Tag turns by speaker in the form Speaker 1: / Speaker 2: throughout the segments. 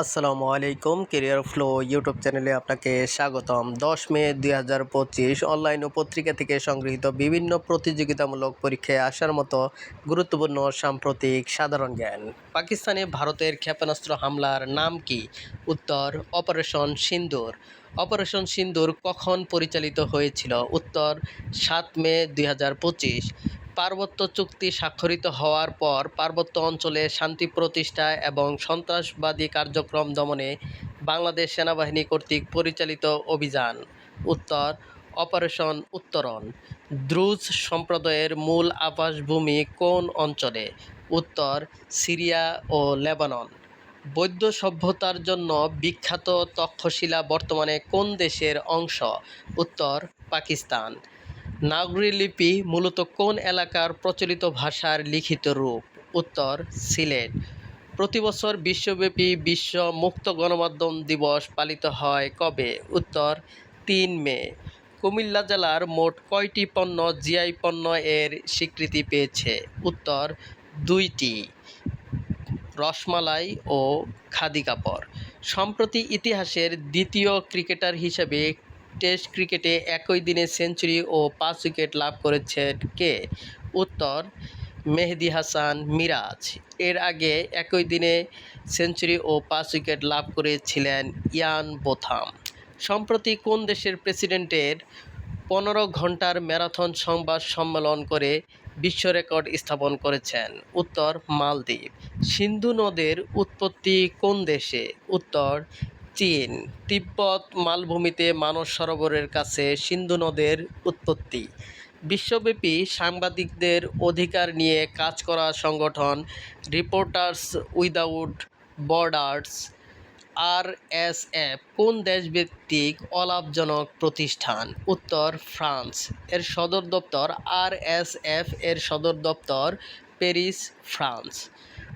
Speaker 1: আসসালামু আলাইকুম career flow YouTube চ্যানেলে আপনাকে স্বাগতম। দশ মে দুই হাজার পঁচিশ অনলাইন ও পত্রিকা থেকে সংগৃহীত বিভিন্ন প্রতিযোগিতামূলক পরীক্ষায় আসার মতো গুরুত্বপূর্ণ সাম্প্রতিক সাধারণ জ্ঞান। পাকিস্তানে ভারতের ক্ষেপণাস্ত্র হামলার নাম কি? উত্তর অপারেশন সিন্দুর। অপারেশন সিন্দুর কখন পরিচালিত হয়েছিল? উত্তর, সাত মে দুই হাজার পঁচিশ। পার্বত্য চুক্তি স্বাক্ষরিত হওয়ার পর পার্বত্য অঞ্চলে শান্তি প্রতিষ্ঠা এবং সন্ত্রাসবাদী কার্যক্রম দমনে বাংলাদেশ সেনাবাহিনী কর্তৃক পরিচালিত অভিযান। উত্তর, অপারেশন উত্তরণ। দ্রুজ সম্প্রদায়ের মূল আবাসভূমি কোন অঞ্চলে? উত্তর, সিরিয়া ও লেবানন। বৌদ্ধ সভ্যতার জন্য বিখ্যাত তক্ষশিলা বর্তমানে কোন দেশের অংশ? উত্তর, পাকিস্তান। নাগরী লিপি মূলত কোন এলাকার প্রচলিত ভাষার লিখিত রূপ? উত্তর, সিলেট। প্রতি বছর বিশ্বব্যাপী বিশ্ব মুক্ত গণমাধ্যম দিবস পালিত হয় কবে? উত্তর, তিন মে। কুমিল্লা জেলার মোট কয়টি পণ্য জিআই পণ্য এর স্বীকৃতি পেয়েছে? উত্তর, দুইটি। রসমালাই ও খাদি কাপড় সম্প্রতি ইতিহাসের দ্বিতীয় ক্রিকেটার হিসেবে টেস্ট ক্রিকেটে একই দিনে সেঞ্চুরি ও পাঁচ উইকেট লাভ করেছেন কে? উত্তর, মেহেদি হাসান মিরাজ। এর আগে একই দিনে সেঞ্চুরি ও পাঁচ উইকেট লাভ করেছিলেন ইয়ান বোথাম। সম্প্রতি কোন দেশের প্রেসিডেন্টের পনেরো ঘণ্টার ম্যারাথন সংবাদ সম্মেলন করে বিশ্ব রেকর্ড স্থাপন করেছেন? উত্তর, মালদ্বীপ। সিন্ধু নদের উৎপত্তি কোন দেশে? উত্তর চীন, তিব্বত মালভূমিতে মানস সরোবরের কাছে সিন্ধু নদের উৎপত্তি। বিশ্বব্যাপী সাংবাদিকদের অধিকার নিয়ে কাজ করা সংগঠন reporters without borders R S F কোন দেশভিত্তিক অলাভজনক প্রতিষ্ঠান? উত্তর, ফ্রান্স। এর সদর দপ্তর আর এস এফ এর সদর দপ্তর প্যারিস ফ্রান্স।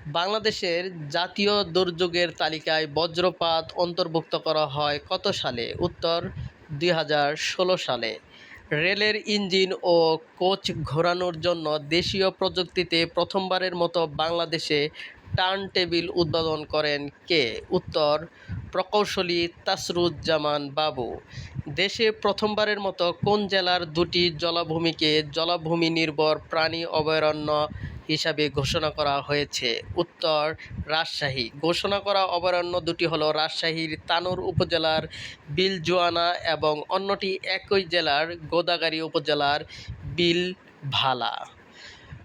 Speaker 1: বাংলাদেশের জাতীয় দুর্যোগের তালিকায় বজ্রপাত অন্তর্ভুক্ত করা হয় কত সালে? উত্তর, দুই হাজার ষোলো সালে। রেলের ইঞ্জিন ও কোচ ঘোরানোর জন্য দেশীয় প্রযুক্তিতে প্রথমবারের মতো বাংলাদেশে টার্ন টেবিল উদ্বোধন করেন কে? উত্তর, প্রকৌশলী তাসরুজ্জামান বাবু। দেশে প্রথমবারের মতো কোন জেলার দুটি জলাভূমিকে জলাভূমি নির্ভর প্রাণী অভয়ারণ্য হিসাবে ঘোষণা করা হয়েছে। উত্তর, রাজশাহী। ঘোষণা করা অভয়ারণ্য দুটি হল রাজশাহীর তানোর উপজেলার বিলজুয়ানা এবং অন্যটি একই জেলার গোদাগাড়ী উপজেলার বিলভালা।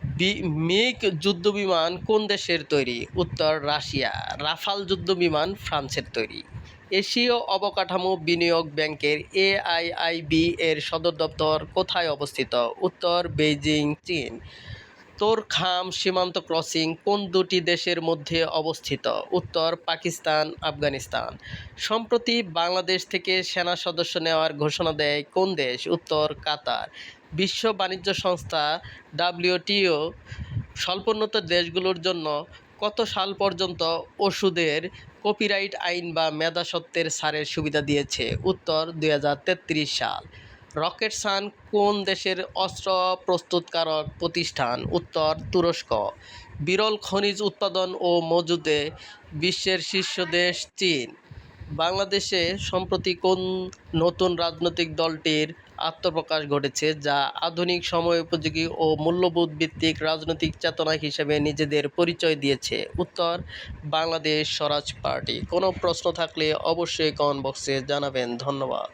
Speaker 1: বি- মিগ যুদ্ধবিমান কোন দেশের তৈরি? উত্তর, রাশিয়া। রাফাল যুদ্ধবিমান ফ্রান্সের তৈরি। এশীয় অবকাঠামো বিনিয়োগ ব্যাংকের এআইআইবি এর সদর দপ্তর কোথায় অবস্থিত? উত্তর, বেইজিং, চীন। তোরখাম সীমান্ত ক্রসিং কোন দুটি দেশের মধ্যে অবস্থিত? উত্তর পাকিস্তান, আফগানিস্তান। সম্প্রতি বাংলাদেশ থেকে সেনা সদস্য নেওয়ার ঘোষণা দেয় কোন দেশ? উত্তর কাতার। বিশ্ব বাণিজ্য সংস্থা ডাব্লিউটিও স্বল্পোন্নত দেশগুলোর জন্য কত সাল পর্যন্ত ওষুধের কপিরাইট আইন বা মেধাসত্ত্বের ছাড়ের সুবিধা দিয়েছে? উত্তর দু হাজার তেত্রিশ সাল। রকেট সান কোন দেশের অস্ত্র প্রস্তুতকারক প্রতিষ্ঠান? উত্তর, তুরস্ক। বিরল খনিজ উৎপাদন ও মজুদে বিশ্বের শীর্ষ দেশ চীন। বাংলাদেশে সম্প্রতি কোন নতুন রাজনৈতিক দলটির আত্মপ্রকাশ ঘটেছে যা আধুনিক সময়োপযোগী ও মূল্যবোধ ভিত্তিক রাজনৈতিক চেতনা হিসেবে নিজেদের পরিচয় দিয়েছে? উত্তর, বাংলাদেশ স্বরাজ পার্টি। কোনো প্রশ্ন থাকলে অবশ্যই কমেন্ট বক্সে জানাবেন। ধন্যবাদ।